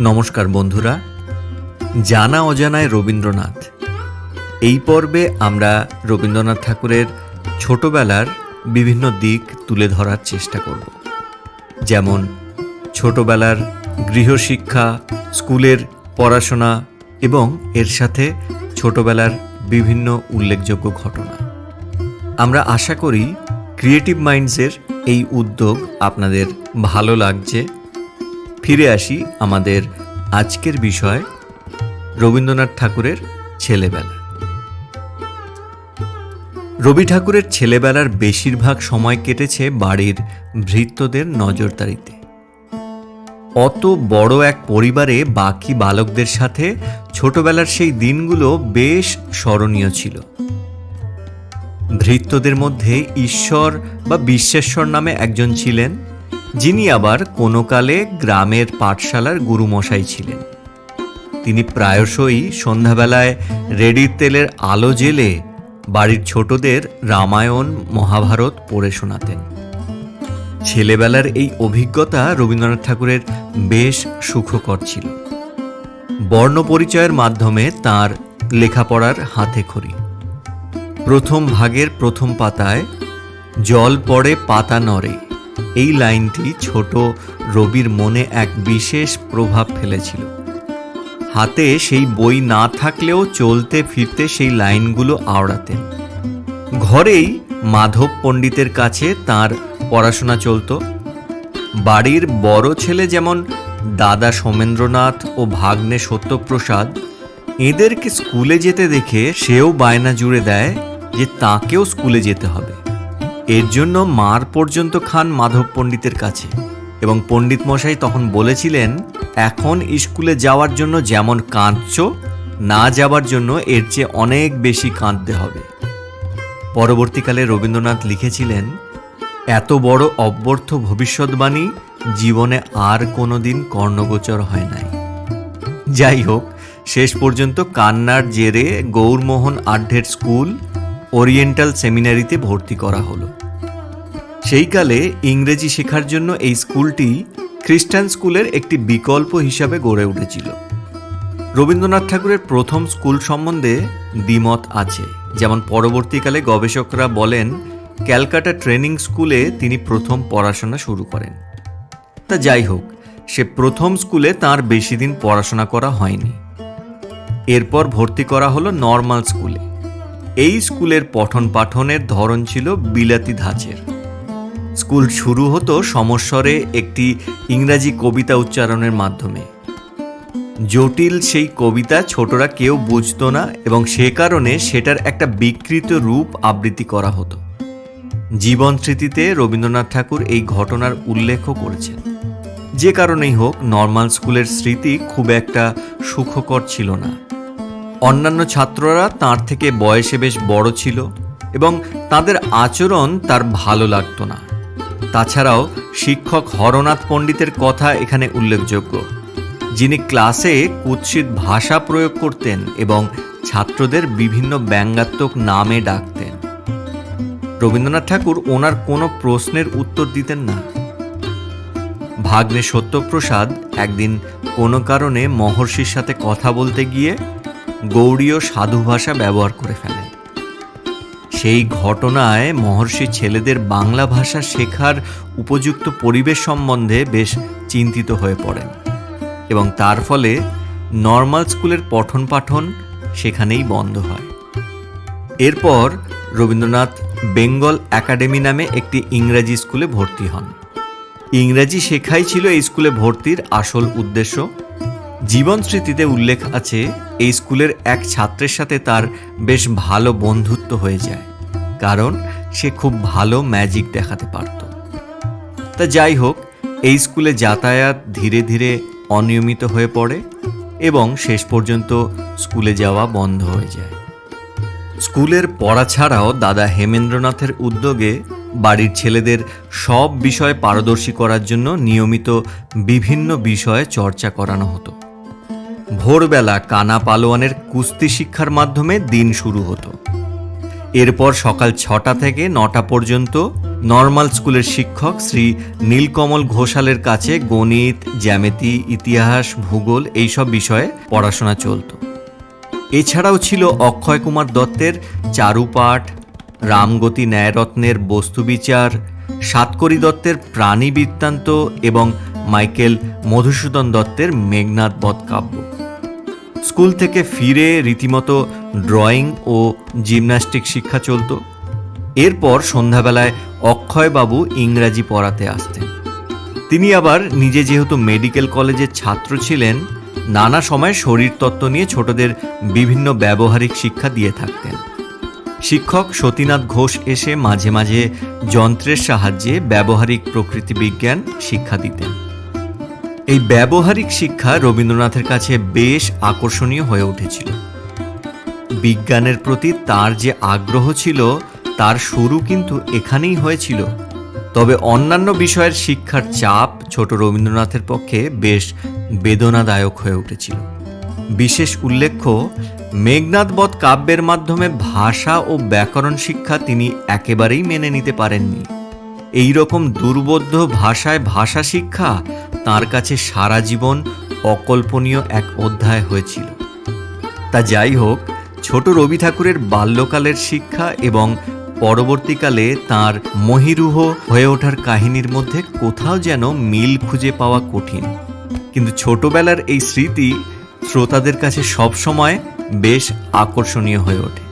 নমস্কার বন্ধুরা, জানা অজানায় রবীন্দ্রনাথ। এই পর্বে আমরা রবীন্দ্রনাথ ঠাকুরের ছোটবেলার বিভিন্ন দিক তুলে ধরার চেষ্টা করব। যেমন, ছোটবেলার গৃহশিক্ষা, স্কুলের পড়াশোনা এবং এর সাথে ছোটবেলার বিভিন্ন উল্লেখযোগ্য ঘটনা। আমরা আশা করি, ক্রিয়েটিভ মাইন্ডসের এই উদ্যোগ আপনাদের ভালো লাগছে ফিরে আসি আমাদের আজকের বিষয় রবীন্দ্রনাথ ঠাকুরের ছেলেবেলা। রবি ঠাকুরের ছেলেবেলার বেশিরভাগ সময় কেটেছে বাড়ির ভৃত্যদের নজরদারিতে। অত বড় এক পরিবারে বাকি বালকদের সাথে ছোটবেলার সেই দিনগুলো বেশ স্মরণীয় ছিল। ভৃত্যদের মধ্যে ঈশ্বর বা বিশ্বেশ্বর নামে একজন ছিলেন যিনি আবার কোনো কালে গ্রামের পাঠশালার গুরুমশাই ছিলেন। তিনি প্রায়শই সন্ধ্যাবেলায় রেডির তেলের আলো জেলে বাড়ির ছোটদের রামায়ণ, মহাভারত পড়ে শোনাতেন। ছেলেবেলার এই অভিজ্ঞতা রবীন্দ্রনাথ ঠাকুরের বেশ সুখকর ছিল। বর্ণ পরিচয়ের মাধ্যমে তার লেখাপড়ার হাতে খড়ি। প্রথম ভাগের প্রথম পাতায়, জল পড়ে পাতা নড়ে। এই লাইনটি ছোট রবির মনে এক বিশেষ প্রভাব ফেলেছিল। হাতে সেই বই না থাকলেও চলতে ফিরতে সেই লাইনগুলো আওড়াতেন। ঘরেই মাধব পণ্ডিতের কাছে তার পড়াশোনা চলতো। বাড়ির বড় ছেলে যেমন দাদা সোমেন্দ্রনাথ ও ভাগ্নে সত্যপ্রসাদ, এদেরকে স্কুলে যেতে দেখে সেও বায়না জুড়ে দেয় যে তাকেও স্কুলে যেতে হবে। এর জন্য মার পর্যন্ত খান মাধব পণ্ডিতের কাছে। এবং পণ্ডিত মশাই তখন বলেছিলেন, এখন স্কুলে যাওয়ার জন্য যেমন কাঁদছ, না যাওয়ার জন্য এর চেয়ে অনেক বেশি কাঁদতে হবে। পরবর্তীকালে রবীন্দ্রনাথ লিখেছিলেন, এত বড় অব্যর্থ ভবিষ্যৎবাণী জীবনে আর কোনো দিন কর্ণগোচর হয় নাই। যাই হোক, শেষ পর্যন্ত কান্নার জেরে গৌরমোহন আড্ডের স্কুল ওরিয়েন্টাল সেমিনারিতে ভর্তি করা হলো। সেইকালে ইংরেজি শেখার জন্য এই স্কুলটি খ্রিস্টান স্কুলের একটি বিকল্প হিসাবে গড়ে উঠেছিল। রবীন্দ্রনাথ ঠাকুরের প্রথম স্কুল সম্বন্ধে দ্বিমত আছে। যেমন পরবর্তীকালে গবেষকরা বলেন, ক্যালকাটা ট্রেনিং স্কুলে তিনি প্রথম পড়াশোনা শুরু করেন। তা যাই হোক, সে প্রথম স্কুলে তার বেশি দিন পড়াশোনা করা হয়নি। এরপর ভর্তি করা হলো নর্মাল স্কুলে। এই স্কুলের পঠন পাঠনের ধরন ছিল বিলাতি ধাঁচের। স্কুল শুরু হতো সমস্বরে একটি ইংরাজি কবিতা উচ্চারণের মাধ্যমে। জটিল সেই কবিতা ছোটরা কেউ বুঝতো না এবং সে কারণে সেটার একটা বিকৃত রূপ আবৃত্তি করা হতো। জীবন স্মৃতিতে রবীন্দ্রনাথ ঠাকুর এই ঘটনার উল্লেখও করেছেন। যে কারণেই হোক, নর্মাল স্কুলের স্মৃতি খুব একটা সুখকর ছিল না। অন্যান্য ছাত্ররা তার থেকে বয়সে বেশ বড় ছিল এবং তাদের আচরণ তার ভালো লাগতো না। তাছাড়াও শিক্ষক হরনাথ পণ্ডিতের কথা এখানে উল্লেখযোগ্য। যিনি ক্লাসে কুৎসিত ভাষা প্রয়োগ করতেন এবং ছাত্রদের বিভিন্ন ব্যঙ্গাত্মক নামে ডাকতেন। রবীন্দ্রনাথ ঠাকুর ওনার কোনো প্রশ্নের উত্তর দিতেন না। ভাগ্নে সত্যপ্রসাদ একদিন কোনো কারণে মহর্ষির সাথে কথা বলতে গিয়ে গৌড়ীয় সাধু ভাষা ব্যবহার করে ফেলেন। সেই ঘটনায় মহর্ষি ছেলেদের বাংলা ভাষা শেখার উপযুক্ত পরিবেশ সম্বন্ধে বেশ চিন্তিত হয়ে পড়েন এবং তার ফলে নর্মাল স্কুলের পঠন পাঠন সেখানেই বন্ধ হয়। এরপর রবীন্দ্রনাথ বেঙ্গল একাডেমি নামে একটি ইংরাজি স্কুলে ভর্তি হন। ইংরাজি শেখাই ছিল এই স্কুলে ভর্তির আসল উদ্দেশ্য। জীবন স্মৃতিতে উল্লেখ আছে, এই স্কুলের এক ছাত্রের সাথে তার বেশ ভালো বন্ধুত্ব হয়ে যায়। কারণ সে খুব ভালো ম্যাজিক দেখাতে পারত। তা যাই হোক, এই স্কুলে যাতায়াত ধীরে ধীরে অনিয়মিত হয়ে পড়ে এবং শেষ পর্যন্ত স্কুলে যাওয়া বন্ধ হয়ে যায়। স্কুলের পড়া ছাড়াও দাদা হেমেন্দ্রনাথের উদ্যোগে বাড়ির ছেলেদের সব বিষয়ে পারদর্শী করার জন্য নিয়মিত বিভিন্ন বিষয়ে চর্চা করানো হতো। ভোরবেলা কানা পালোয়ানের কুস্তি শিক্ষার মাধ্যমে দিন শুরু হতো। এরপর সকাল ছটা থেকে নটা পর্যন্ত নর্মাল স্কুলের শিক্ষক শ্রী নীলকমল ঘোষালের কাছে গণিত, জ্যামিতি, ইতিহাস, ভূগোল এইসব বিষয়ে পড়াশোনা চলত। এছাড়াও ছিল অক্ষয় কুমার দত্তের চারুপাঠ, রামগতি ন্যায়রত্নের বস্তুবিচার, সাতকরি দত্তের প্রাণী বৃত্তান্ত এবং মাইকেল মধুসূদন দত্তের মেঘনাথ বধ কাব্য। স্কুল থেকে ফিরে রীতিমতো ড্রয়িং ও জিমন্যাস্টিক শিক্ষা চলত। এরপর সন্ধ্যাবেলায় অক্ষয়বাবু ইংরাজি পড়াতে আসতেন। তিনি আবার নিজে যেহেতু মেডিকেল কলেজের ছাত্র ছিলেন, নানা সময় শরীরতত্ত্ব নিয়ে ছোটদের বিভিন্ন ব্যবহারিক শিক্ষা দিয়ে থাকতেন। শিক্ষক সতীনাথ ঘোষ এসে মাঝে মাঝে যন্ত্রের সাহায্যে ব্যবহারিক প্রকৃতি বিজ্ঞান শিক্ষা দিতেন। এই ব্যবহারিক শিক্ষা রবীন্দ্রনাথের কাছে বেশ আকর্ষণীয় হয়ে উঠেছিল। বিজ্ঞানের প্রতি তার যে আগ্রহ ছিল, তার শুরু কিন্তু এখানেই হয়েছিল। তবে অন্যান্য বিষয়ের শিক্ষার চাপ ছোট রবীন্দ্রনাথের পক্ষে বেশ বেদনাদায়ক হয়ে উঠেছিল। বিশেষ উল্লেখ্য মেঘনাথবধ কাব্যের মাধ্যমে ভাষা ও ব্যাকরণ শিক্ষা তিনি একেবারেই মেনে নিতে পারেননি। এই রকম দুর্বোধ্য ভাষায় ভাষা শিক্ষা তার কাছে সারা জীবন অকল্পনীয় এক অধ্যায় হয়েছিল। তা যাই হোক, ছোট রবি ঠাকুরের বাল্যকালের শিক্ষা এবং পরবর্তীকালে তার মহিরুহ হয়ে ওঠার কাহিনীর মধ্যে কোথাও যেন মিল খুঁজে পাওয়া কঠিন। কিন্তু ছোটবেলার এই স্মৃতি শ্রোতাদের কাছে সবসময় বেশ আকর্ষণীয় হয়ে ওঠে।